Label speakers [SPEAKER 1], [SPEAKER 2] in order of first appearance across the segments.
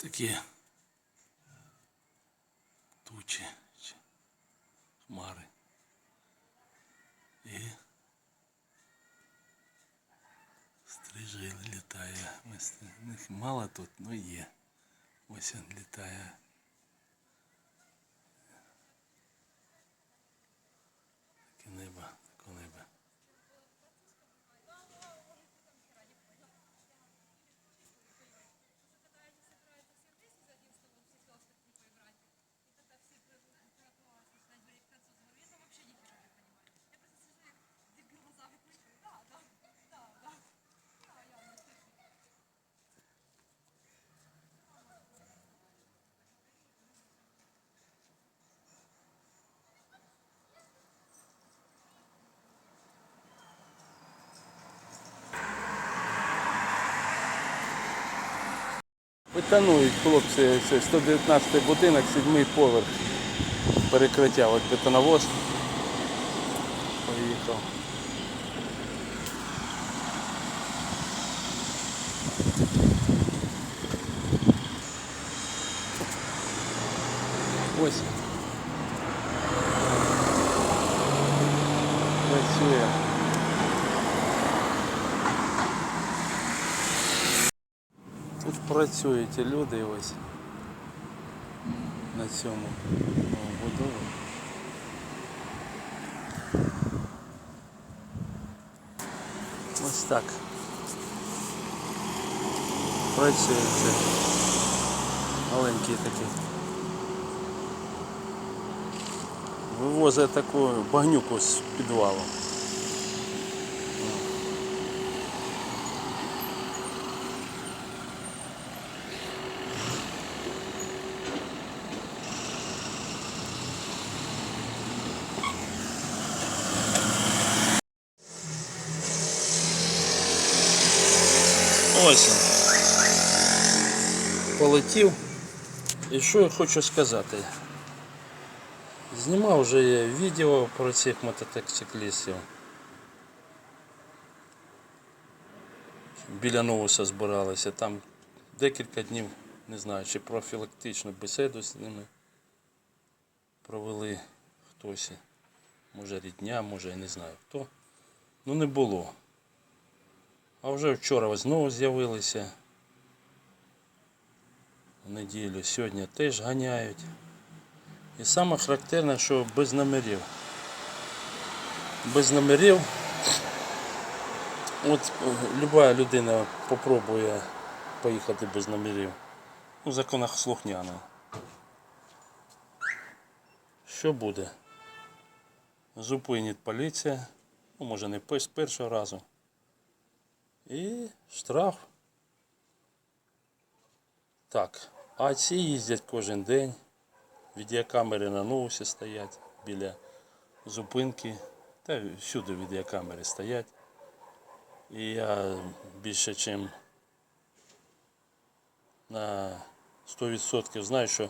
[SPEAKER 1] такі тучі чи хмари. І стрижи літає. Ось них мало тут, але є. Ось він літає. Бетонують хлопці, це 119 будинок, 7 поверх. Перекриття, от бетоновоз. Поїхав. Ось. Працює. Тут працюють люди ось на цьому будові. Ось так. Працює це. Маленький такий. Вивозить таку багнюку з підвалу. Ось. Полетів. І що я хочу сказати? Знімав вже я відео про цих мотоциклістів. Біля Новуса збиралися. Там декілька днів, не знаю, чи профілактичну бесіду з ними провели хтось. Може рідня, може я не знаю хто. Ну не було. А вже вчора знову з'явилися. В неділю сьогодні теж ганяють. І саме характерне, що без номерів. Без номерів. От люба людина попробує поїхати без номерів. У законах слухняно. Що буде? Зупинить поліція, ну може не з першого разу. І штраф. Так, а ці їздять кожен день. Відеокамери на ноусі стоять біля зупинки. Та всюди відеокамери стоять. І я більше ніж на 100% знаю, що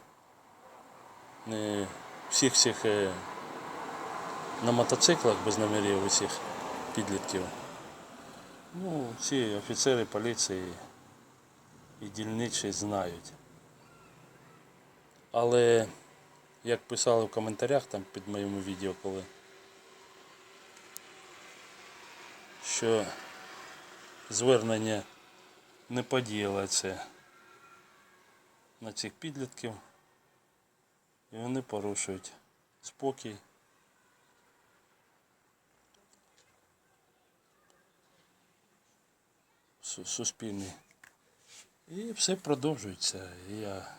[SPEAKER 1] не всіх всіх е, на мотоциклах без номерів усіх підлітків. Ну, ці офіцери поліції і дільничі знають. Але, як писали в коментарях там під моїм відео, коли, що звернення не подіяло на цих підлітків, і вони порушують спокій. Суспільний. І все продовжується. Я...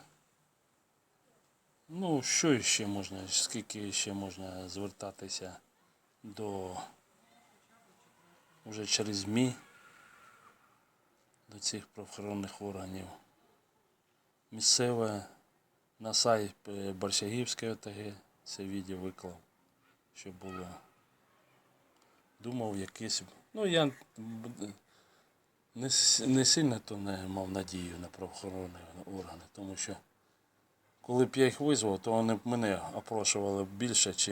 [SPEAKER 1] Ну, що ще можна, скільки ще можна звертатися до вже через ЗМІ до цих правоохоронних органів. Місцеве на сайт е, Борщагівської ОТГ це відео виклав, що було. Думав якийсь. Ну я не, не сильно то не мав надію на правоохоронні органи, тому що коли б я їх визвав, то вони б мене опрошували більше, ніж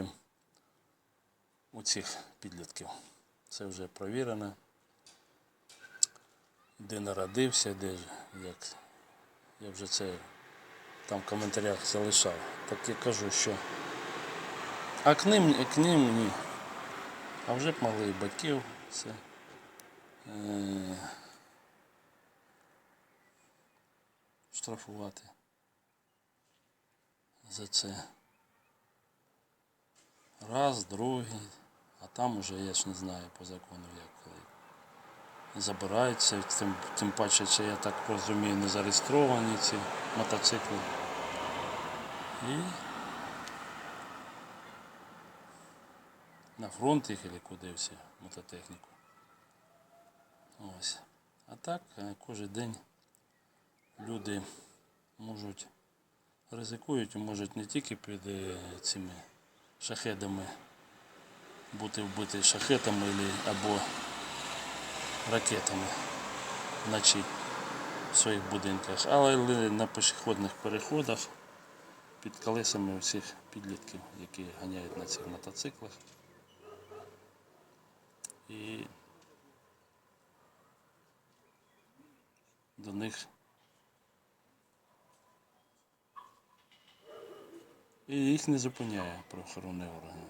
[SPEAKER 1] у цих підлітків. Це вже провірено. Де народився, де як, Я вже це там в коментарях залишав. Так я кажу, що. А к ним, к ним ні. А вже б могли і батьків це. Е- штрафувати за це. Раз, другий, а там уже я ж не знаю по закону як. Забираються, тим, тим паче, це я так розумію, не зареєстровані ці мотоцикли. І на фронт їх і куди всі мототехніку. Ось. А так е, кожен день люди можуть ризикують можуть не тільки під е, цими шахедами бути вбиті шахетами або ракетами вночі в своїх будинках, але на пішохідних переходах під колесами усіх підлітків, які ганяють на цих мотоциклах. І до них і їх не зупиняє правоохоронні органи.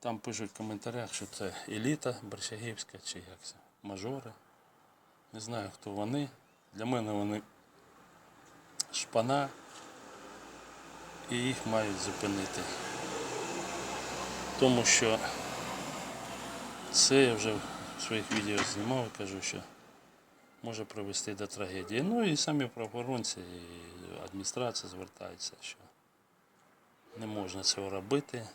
[SPEAKER 1] Там пишуть в коментарях, що це еліта Борщагівська чи як це, мажори. Не знаю, хто вони. Для мене вони шпана і їх мають зупинити. Тому що це я вже в своїх відео знімав і кажу, що може привести до трагедії. Ну і самі правоохоронці, і адміністрація звертається, що не можна цього робити.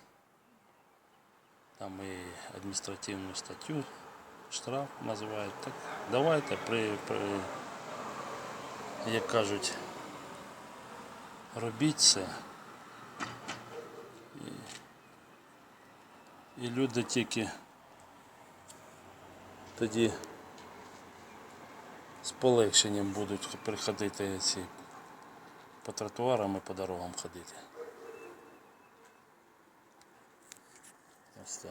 [SPEAKER 1] Там і адміністративну статтю, штраф називають. Так давайте при, при як кажуть, робіть це. І, і люди тільки тоді з полегшенням будуть приходити ці по тротуарам і по дорогам ходити. Ось.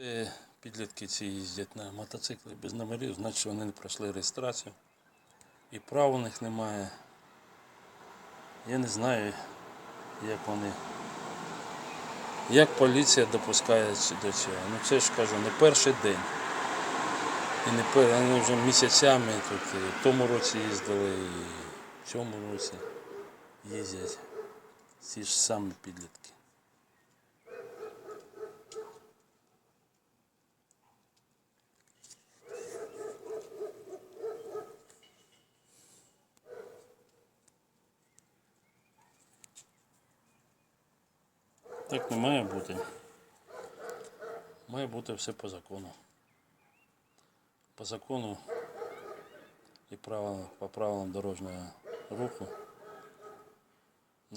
[SPEAKER 1] Е, Підлітки ці їздять на мотоциклі без номерів, значить вони не пройшли реєстрацію. І прав у них немає. Я не знаю, як вони. Як поліція допускає до цього. Ну це ж кажу, не перший день. І не пер... вони вже місяцями тут і в тому році їздили, і в цьому році їздять. Ці ж самі підлітки. Так не має бути. Має бути все по закону. По закону і правилам, по правилам дорожнього руху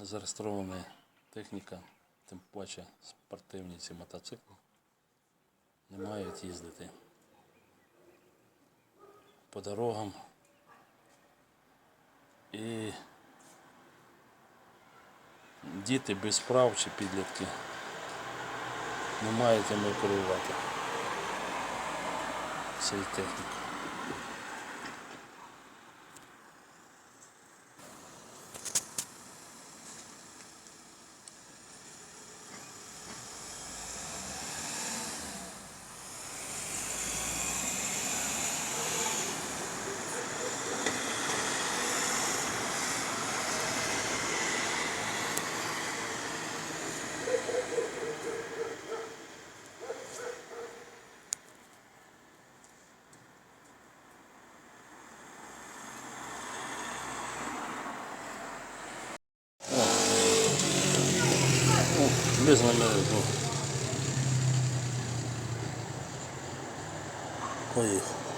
[SPEAKER 1] не зареєстрована техніка, тим паче спортивні ці мотоцикли, не мають їздити по дорогам і діти без прав чи підлітки не мають ними керувати цією технікою. Номерів. ну. Поїхав.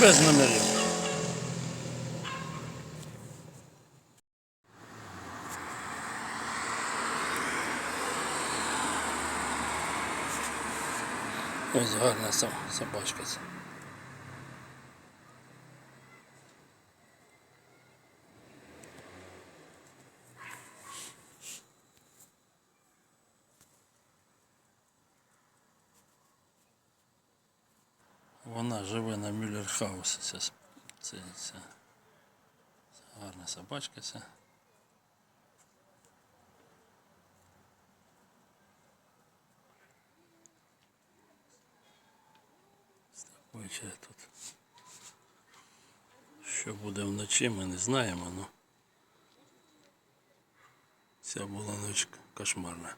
[SPEAKER 1] Без номерів. Ось гарна собачка. Вона живе на Мюллерхаус. Це, це, це, гарна собачка ця. Такий тут. Що буде вночі, ми не знаємо, але ця була ніч кошмарна.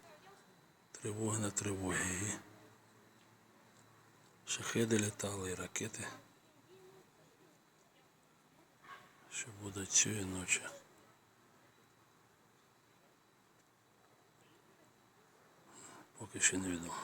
[SPEAKER 1] Тривога на тривогі. Шахеди літали і ракети. Що буде цієї ночі? Поки ще невідомо.